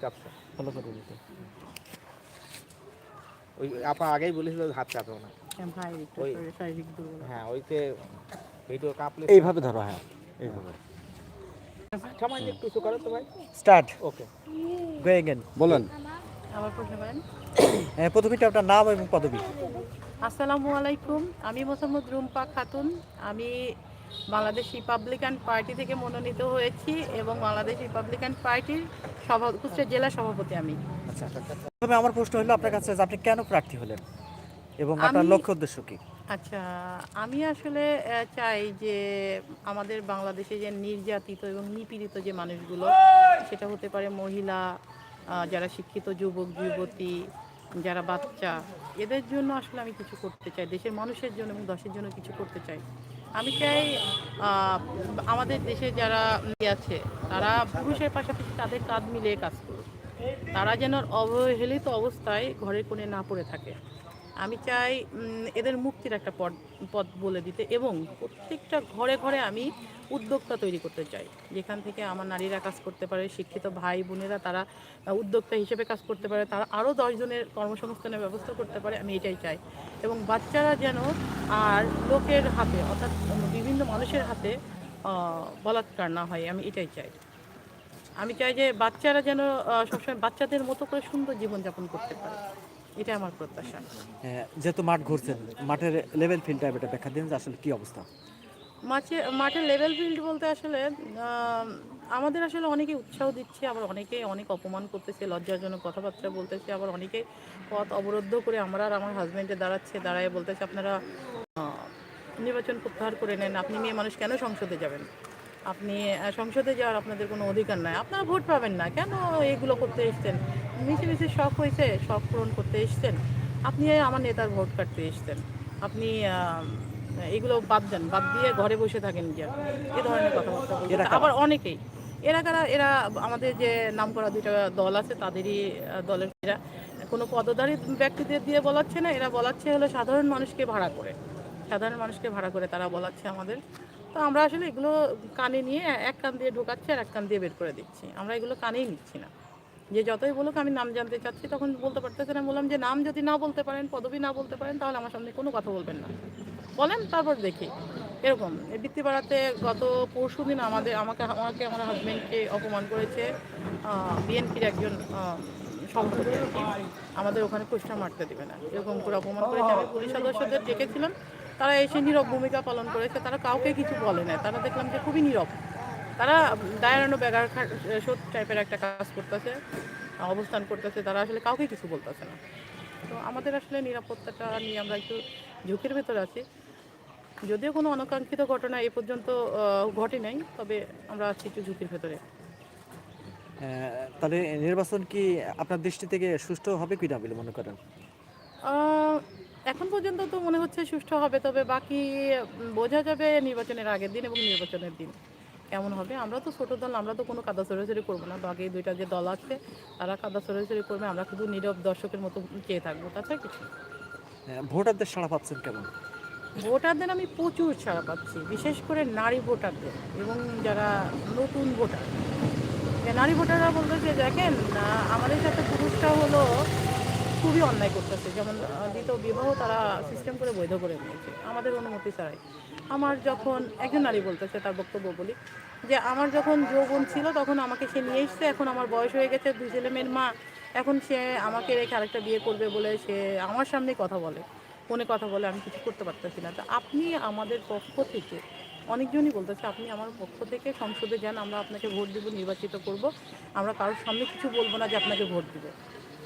কাঁপছে ফলো করে দিতে। ওই আপা আগেই বলেছিল হাত কাঁপেও না। ভাই ওই- শারীরিক দুর্বলতা হ্যাঁ ওইতে ভিডিও কাঁপলে এইভাবে ধরো হ্যাঁ এইভাবে। সামান্য একটু উঁচু করো তো ভাই। স্টার্ট। ওকে। গো এগেন বলেন। আবার প্রশ্ন করেন। প্রথমে আপনার নাম এবং পদবি। আসসালামু আলাইকুম আমি মোসাম্মদ রুম্পা খাতুন। আমি বাংলাদেশ রিপাবলিকান পার্টি থেকে মনোনীত হয়েছি এবং বাংলাদেশ রিপাবলিকান পার্টির সভা কুষ্টিয়া জেলা সভাপতি আমি। আচ্ছা তবে আমার প্রশ্ন হলো আপনার কাছে যে আপনি কেন প্রার্থী হলেন? এবং আপনার লক্ষ্য উদ্দেশ্য কি? আচ্ছা আমি আসলে চাই যে আমাদের বাংলাদেশে যে নির্যাতিত এবং নিপীড়িত যে মানুষগুলো সেটা হতে পারে মহিলা যারা শিক্ষিত যুবক যুবতী যারা বাচ্চা এদের জন্য আসলে আমি কিছু করতে চাই। দেশের মানুষের জন্য এবং দেশের জন্য কিছু করতে চাই। আমি চাই আমাদের দেশে যারা আছে, তারা পুরুষের পাশাপাশি তাদের কাঁধ মিলিয়ে কাজ করুক। তারা যেন অবহেলিত অবস্থায় ঘরে কোণে না পড়ে থাকে। আমি চাই এদের মুক্তির একটা পথ পথ বলে দিতে এবং প্রত্যেকটা ঘরে ঘরে আমি উদ্যোক্তা তৈরি করতে চাই। যেখান থেকে আমার নারীরা কাজ করতে পারে, শিক্ষিত ভাই বোনেরা তারা উদ্যোক্তা হিসেবে কাজ করতে পারে, তারা আরও দশজনের কর্মসংস্থানের ব্যবস্থা করতে পারে, আমি এটাই চাই। এবং বাচ্চারা যেন আর লোকের হাতে, অর্থাৎ বিভিন্ন মানুষের হাতে বলাৎকার না হয়, আমি এটাই চাই। আমি চাই যে বাচ্চারা যেন সবসময় বাচ্চাদের মতো করে সুন্দর জীবনযাপন করতে পারে। এটা আমার প্রত্যাশা। যেহেতু মাঠ ঘুরছেন মাঠের লেভেল ফিল্ডটা এটা ব্যাখ্যা দিন যে আসলে কি অবস্থা? মাঠে মাঠে লেভেল ফিল্ড বলতে আসলে আমাদের আসলে অনেকে উৎসাহ দিচ্ছে আবার অনেকে অনেক অপমান করতেছে লজ্জাজনক কথাবার্তা বলতেছে আবার অনেকে পথ অবরুদ্ধ করে আমরা আর আমার হাজব্যান্ডে দাঁড়াচ্ছে দাঁড়ায় বলতেছে আপনারা নির্বাচন প্রত্যাহার করে নেন আপনি মেয়ে মানুষ কেন সংসদে যাবেন? আপনি সংসদে যাওয়ার আপনাদের কোনো অধিকার নাই আপনারা ভোট পাবেন না কেন এগুলো করতে এসছেন? মিশে মিশে শখ হয়েছে শখ পূরণ করতে এসছেন। আপনি আমার নেতার ভোট কাটতে এসছেন। আপনি এগুলো বাদ দেন বাদ দিয়ে ঘরে বসে থাকেন গিয়া। এ ধরনের কথাবার্তা আবার অনেকেই। এরা কারা? এরা আমাদের যে নামকরা দুইটা দল আছে তাদেরই দলের এরা কোনো পদধারী ব্যক্তিদের দিয়ে বলাচ্ছে না এরা বলাচ্ছে হলো সাধারণ মানুষকে ভাড়া করে। সাধারণ মানুষকে ভাড়া করে তারা বলাচ্ছে আমাদের। তো আমরা আসলে এগুলো কানে নিয়ে এক কান দিয়ে ঢোকাচ্ছি আর এক কান দিয়ে বের করে দিচ্ছি। আমরা এগুলো কানেই নিচ্ছি না। যে যতই বলুক আমি নাম জানতে চাচ্ছি, তখন বলতে পারতেছে বললাম যে নাম যদি না বলতে পারেন, পদবি না বলতে পারেন, তাহলে আমার সামনে কোনো কথা বলবেন না। বলেন, তারপর দেখি। এরকম, এই বৃত্তিপাড়াতে গত পরশু দিন আমাদের, আমাকে আমাকে আমার হাজব্যান্ডকে অপমান করেছে বিএনপির একজন আমাদের ওখানে কুষ্টা মারতে দেবে না। এরকম করে অপমান করেছে। আমি পুলিশ সদস্যদের ডেকেছিলাম। তারা এসে নীরব ভূমিকা পালন করেছে। তারা কাউকে কিছু বলে না তারা দেখলাম যে খুবই নীরব। তারা দায়ারানো বেগার শোধ টাইপের একটা কাজ করতেছে অবস্থান করতেছে তারা আসলে কাউকে কিছু বলতেছে না। তো আমাদের আসলে নিরাপত্তাটা নিয়ে আমরা একটু ঝুঁকির ভেতর আছি। যদিও কোনো অনাকাঙ্ক্ষিত ঘটনা এ পর্যন্ত ঘটে নাই তবে আমরা আছি একটু ঝুঁকির ভেতরে। তাহলে নির্বাচন কি আপনার দৃষ্টি থেকে সুষ্ঠু হবে কি না বলে মনে করেন? এখন পর্যন্ত তো মনে হচ্ছে সুষ্ঠু হবে তবে বাকি বোঝা যাবে নির্বাচনের আগের দিন এবং নির্বাচনের দিন। কেমন হবে? আমরা তো ছোটো দল আমরা তো কোনো কাদা সরাসরি করব না। বাকি দুইটা যে দল আছে তারা কাদা সরাসরি করবে আমরা শুধু নীরব দর্শকের মতো চেয়ে থাকব তাছাড়া কিছু। আহ, ভোটারদের সাড়া পাচ্ছেন কেমন? ভোটারদের আমি প্রচুর ছাড়া পাচ্ছি বিশেষ করে নারী ভোটারদের এবং যারা নতুন ভোটার। নারী ভোটাররা বলতে যে দেখেন আমাদের সাথে পুরুষটা হলো খুবই অন্যায় করতেছে। যেমন দ্বিতীয় বিবাহ তারা সিস্টেম করে বৈধ করে নিয়েছে। আমাদের অনুমতি ছাড়াই। আমার যখন, একজন নারী বলতেছে, তার বক্তব্য বলি, যে আমার যখন যৌবন ছিল, তখন আমাকে সে নিয়ে এসছে, এখন আমার বয়স হয়ে গেছে, দুই ছেলে মেয়ের মা, এখন সে আমাকে রেখে আরেকটা বিয়ে করবে বলে সে আমার সামনে কথা বলে, ফোনে কথা বলে, আমি কিছু করতে পারতেছি না। তো আপনি আমাদের পক্ষ থেকে, অনেকজনই বলতেছে, আপনি আমার পক্ষ থেকে সংসদে যান, আমরা আপনাকে ভোট দিব, নির্বাচিত করব, আমরা কারোর সামনে কিছু বলব না যে আপনাকে ভোট দিব।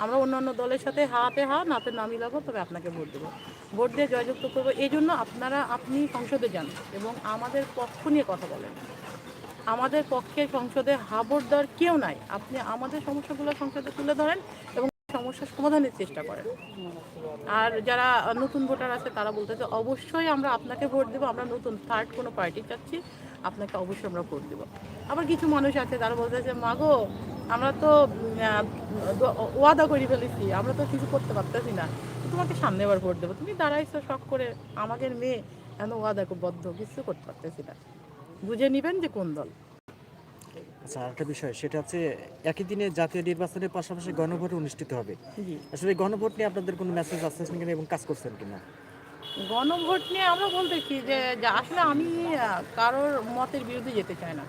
আমরা অন্যান্য দলের সাথে হাতে হা নাতে না মিলাবো, তবে আপনাকে ভোট দেবো। ভোট দিয়ে জয়যুক্ত করব, এই জন্য আপনারা, আপনি সংসদে যান এবং আমাদের পক্ষ নিয়ে কথা বলেন। আমাদের পক্ষে সংসদে হাবরদার কেউ নাই। আপনি আমাদের সমস্যাগুলো সংসদে তুলে ধরেন এবং সমস্যার সমাধানের চেষ্টা করেন। আর যারা নতুন ভোটার আছে, তারা বলতেছে অবশ্যই আমরা আপনাকে ভোট দেবো, আমরা নতুন থার্ড কোনো পার্টি চাচ্ছি, আপনাকে অবশ্যই আমরা ভোট দেবো। আবার কিছু মানুষ আছে, তারা বলতেছে মাগো, আমরা তো ওয়াদা করে ফেলেছি, আমরা তো কিছু করতে পারতেছি না। তোমাকে সামনে এবার ভোট দেবো। তুমি দাঁড়াইছো শখ করে আমাদের মেয়ে এত ওয়াদা বদ্ধ কিছু করতে পারতেছি না। বুঝে নেবেন যে কোন দল। আচ্ছা আরেকটা বিষয় সেটা হচ্ছে একই দিনে জাতীয় নির্বাচনের পাশাপাশি গণভোট অনুষ্ঠিত হবে। আসলে গণভোট নিয়ে আপনাদের কোনো মেসেজ আছে কিনা এবং কাজ করছেন কিনা? গণভোট নিয়ে আমরা বলতেছি যে আসলে আমি কারোর মতের বিরুদ্ধে যেতে চাই না।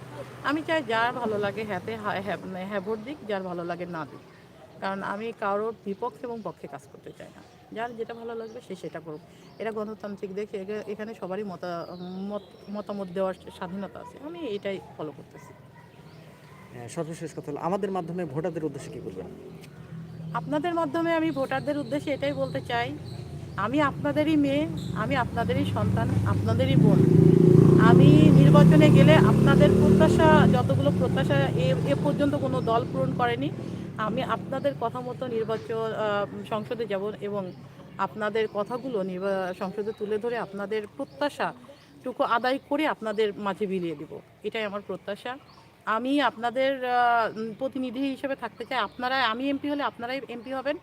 আমি চাই যার ভালো লাগে হ্যাঁতে হ্যাঁ হ্যাঁ হ্যাঁ ভোট দিক যার ভালো লাগে না দিক। কারণ আমি কারোর বিপক্ষে এবং পক্ষে কাজ করতে চাই না। যার যেটা ভালো লাগবে সে সেটা করুক। এটা গণতান্ত্রিক দেখে এখানে সবারই মতা মত মতামত দেওয়ার স্বাধীনতা আছে। আমি এটাই ফলো করতেছি। হ্যাঁ, সর্বশেষ কথা হলো আমাদের মাধ্যমে ভোটারদের উদ্দেশ্যে কী করবেন আপনাদের মাধ্যমে আমি ভোটারদের উদ্দেশ্যে এটাই বলতে চাই আমি আপনাদেরই মেয়ে আমি আপনাদেরই সন্তান আপনাদেরই বোন। আমি নির্বাচনে গেলে আপনাদের প্রত্যাশা যতগুলো প্রত্যাশা এ পর্যন্ত কোনো দল পূরণ করেনি আমি আপনাদের কথা মতো নির্বাচন সংসদে যাব এবং আপনাদের কথাগুলো সংসদে তুলে ধরে আপনাদের প্রত্যাশা টুকু আদায় করে আপনাদের মাঝে বিলিয়ে দিব। এটাই আমার প্রত্যাশা। আমি আপনাদের প্রতিনিধি হিসেবে থাকতে চাই। আপনারা, আমি এমপি হলে আপনারাই এমপি হবেন।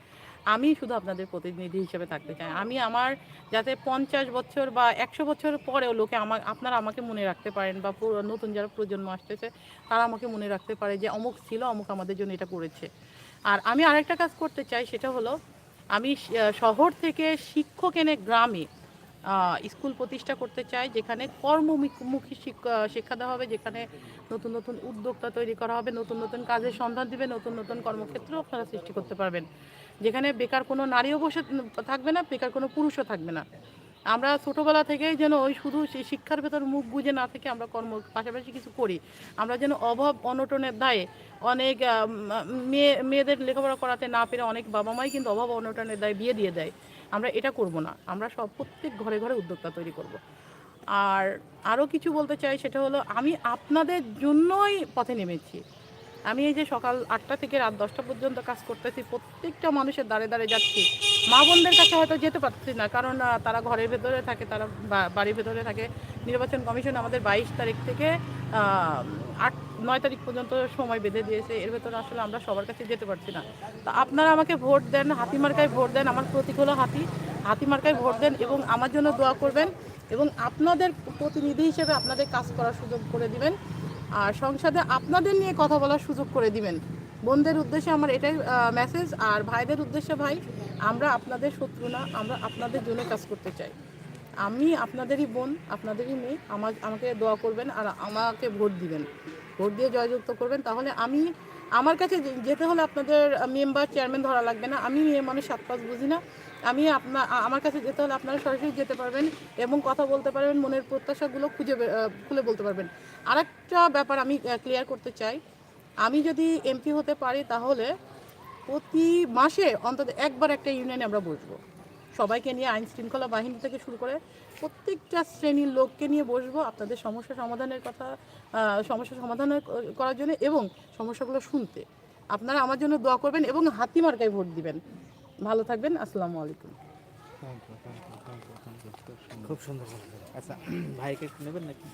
আমি শুধু আপনাদের প্রতিনিধি হিসেবে থাকতে চাই। আমি আমার যাতে পঞ্চাশ বছর বা একশো বছর পরেও লোকে আমার আপনারা আমাকে মনে রাখতে পারেন বা নতুন যারা প্রজন্ম আসতেছে, তারা আমাকে মনে রাখতে পারে যে অমুক ছিল, অমুক আমাদের জন্য এটা করেছে। আর আমি আরেকটা কাজ করতে চাই, সেটা হলো আমি শহর থেকে শিক্ষক এনে গ্রামে স্কুল প্রতিষ্ঠা করতে চাই, যেখানে কর্মমুখী শিক্ষা দেওয়া হবে, যেখানে নতুন নতুন উদ্যোক্তা তৈরি করা হবে, নতুন নতুন কাজের সন্ধান দিবে, নতুন নতুন কর্মক্ষেত্র আপনারা সৃষ্টি করতে পারবেন। যেখানে বেকার কোনো নারীও বসে থাকবে না, বেকার কোনো পুরুষও থাকবে না। আমরা ছোটোবেলা থেকেই যেন ওই শুধু সেই শিক্ষার ভেতর মুখ বুঝে না থেকে আমরা কর্ম পাশাপাশি কিছু করি। আমরা যেন অভাব অনটনের দায়ে অনেক মেয়ে, মেয়েদের লেখাপড়া করাতে না পেরে অনেক বাবা মাই কিন্তু অভাব অনটনের দায়ে বিয়ে দিয়ে দেয়। আমরা এটা করব না। আমরা সব প্রত্যেক ঘরে ঘরে উদ্যোক্তা তৈরি করব। আর আরও কিছু বলতে চাই সেটা হলো, আমি আপনাদের জন্যই পথে নেমেছি। আমি এই যে সকাল আটটা থেকে রাত দশটা পর্যন্ত কাজ করতেছি, প্রত্যেকটা মানুষের দাঁড়ে দাঁড়ে যাচ্ছি। মা বোনদের কাছে হয়তো যেতে পারছি না, কারণ তারা ঘরের ভেতরে থাকে, তারা বাড়ির ভেতরে থাকে। নির্বাচন কমিশন আমাদের বাইশ তারিখ থেকে আট, নয় তারিখ পর্যন্ত সময় বেঁধে দিয়েছে। এর ভেতরে আসলে আমরা সবার কাছে যেতে পারছি না। তো আপনারা আমাকে ভোট দেন হাতিমার্কায় ভোট দেন, আমার প্রতীক হলো হাতি। হাতিমার্কায় ভোট দেন এবং আমার জন্য দোয়া করবেন এবং আপনাদের প্রতিনিধি হিসেবে আপনাদের কাজ করার সুযোগ করে দিবেন। আর সংসদে আপনাদের নিয়ে কথা বলার সুযোগ করে দিবেন। বোনদের উদ্দেশ্যে আমার এটাই মেসেজ আর ভাইদের উদ্দেশ্যে ভাই, আমরা আপনাদের শত্রু না, আমরা আপনাদের জন্য কাজ করতে চাই। আমি আপনাদেরই বোন, আপনাদেরই মেয়ে আমার আমাকে দোয়া করবেন আর আমাকে ভোট দিবেন। ভোট দিয়ে জয়যুক্ত করবেন, তাহলে আমি, আমার কাছে যেতে হলে আপনাদের মেম্বার, চেয়ারম্যান ধরা লাগবে না। আমি মেয়ে মানুষ, সাত পাঁচ বুঝি না। আমি আপনার আমার কাছে যেতে হলে আপনারা সরাসরি যেতে পারবেন এবং কথা বলতে পারবেন, মনের প্রত্যাশাগুলো খুঁজে খুলে বলতে পারবেন। আরেকটা ব্যাপার আমি ক্লিয়ার করতে চাই। আমি যদি এমপি হতে পারি তাহলে প্রতি মাসে অন্তত একবার একটা ইউনিয়নে আমরা বসবো। সবাইকে নিয়ে আইন শৃঙ্খলা বাহিনী থেকে শুরু করে প্রত্যেকটা শ্রেণির লোককে নিয়ে বসবো আপনাদের সমস্যা সমাধানের কথা সমস্যা সমাধান করার জন্য এবং সমস্যাগুলো শুনতে। আপনারা আমার জন্য দোয়া করবেন এবং হাতি মার্কায় ভোট দিবেন। ভালো থাকবেন আসসালামু আলাইকুম। Thank you thank you thank you thank you খুব সুন্দর আচ্ছা ভাইকে নেবেন নাকি?